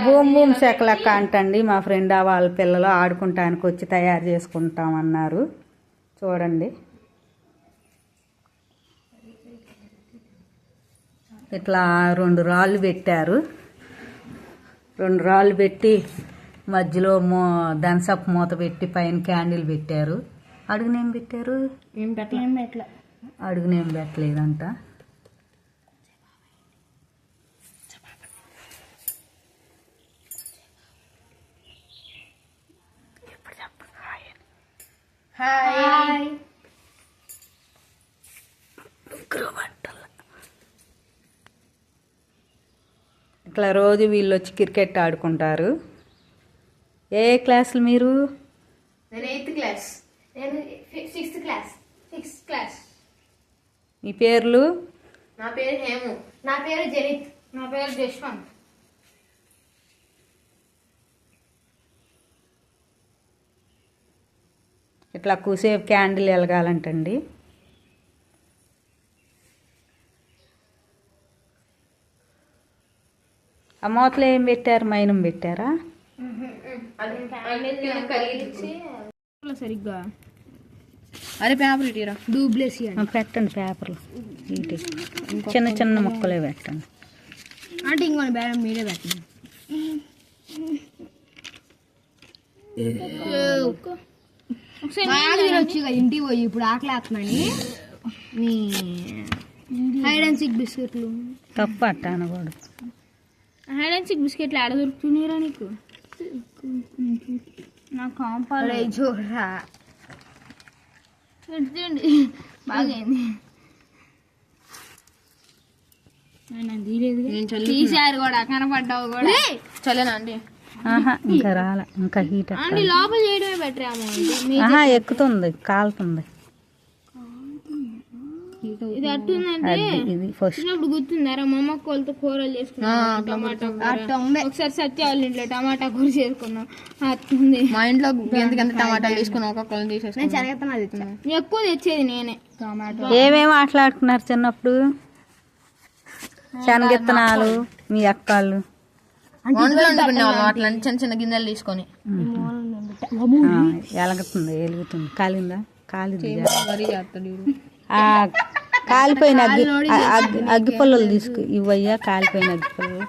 Boom boom చెక్కలక్క అంటండి మా friend వాళ్ళ పిల్లలు ఆడుకుంటానికి వచ్చి తయారు చేసుకుంటామన్నారు చూడండి. ఇట్లా రెండు రాళ్ళు పెట్టారు. రెండు రాళ్ళు పెట్టి మధ్యలో మో దనసపు మూత పెట్టి పైన క్యాండిల్ పెట్టారు. అడుగునేం పెట్టారు? ఏం అడుగునేం పెట్టలేదంట. హాయ్. ఇట్లా రోజు వీళ్ళు వచ్చి క్రికెట్ ఆడుకుంటారు. ఏ క్లాసులు మీరు? నేను ఎయిత్ క్లాస్. నేను సిక్స్త్ క్లాస్. Sixth class. మీ పేర్లు? నా పేరు హేము. నా పేరు జనిత్. నా పేరు జశ్వంత్. ఇట్లా కూసేపు క్యాండిల్ వెలగాలంటండి. ఆ మూతలో ఏం పెట్టారు? మైనం పెట్టారా? కరిగించి సరిగ్గా. అరే పేపర్ ఇటీరా డూబ్లెస్ ఆ, పెట్టండి పేపర్లు. ఇటు. చిన్న చిన్న ముక్కలే పెట్టండి. అంటే ఇంకొని బేరం మీరే పెట్టండి. వచ్చి ఇంటికి పోయి ఇప్పుడు ఆకలి ఆత్మని మీ హైడ్ అండ్ సిక్ బిస్కెట్లు. తప్పు అట్ట అనకూడదు. హైడ్ అండ్ సిక్ బిస్కెట్లు ఆడ దొరుకుతున్నాయిరా నీకు? నా కాంపాలు చూడరా. పెట్టండి బాగైంది. తీసారు కూడా కనపడ్డావు కూడా. చల్లనా అండి? ఆహా ఇంకా రాలే ఇంకా హీట్ అండి లోపల చేయడమే బెటర్ ఏమో ఆహా ఎక్కుతుంది కాలుతుంది. ఇది అట్టుందంటే అది ఇది ఫస్ట్ చిన్నప్పుడు గుర్తుందారా మా అమ్మ కోళ్ళతో కూరలు చేసుకున్నాం టమాటా కూర. ఒకసారి సత్య వాళ్ళ ఇంట్లో టమాటా కూర చేసుకున్నాం. అట్టుంది. మా ఇంట్లో ఎంతకంత టమాటాలు తీసుకుని ఒక్కొక్కరిని తీసేసుకున్నాం. ఎక్కువ తెచ్చేది నేనే. టమాటా. ఏమేమి మాట్లాడుకున్నారు చిన్నప్పుడు? శనగిత్తనాలు మీ వండుకునేవాళ్ళం అట్లా చిన్న చిన్న గిన్నెలు తీసుకొని. ఎలగుతుంది వెలుగుతుంది కాలిందా? కాలింది కాలిపోయిన అగ్గి అగ్గి పుల్లలు తీసుకు ఇవ్వయ్యా కాలిపోయిన అగ్గి పుల్లలు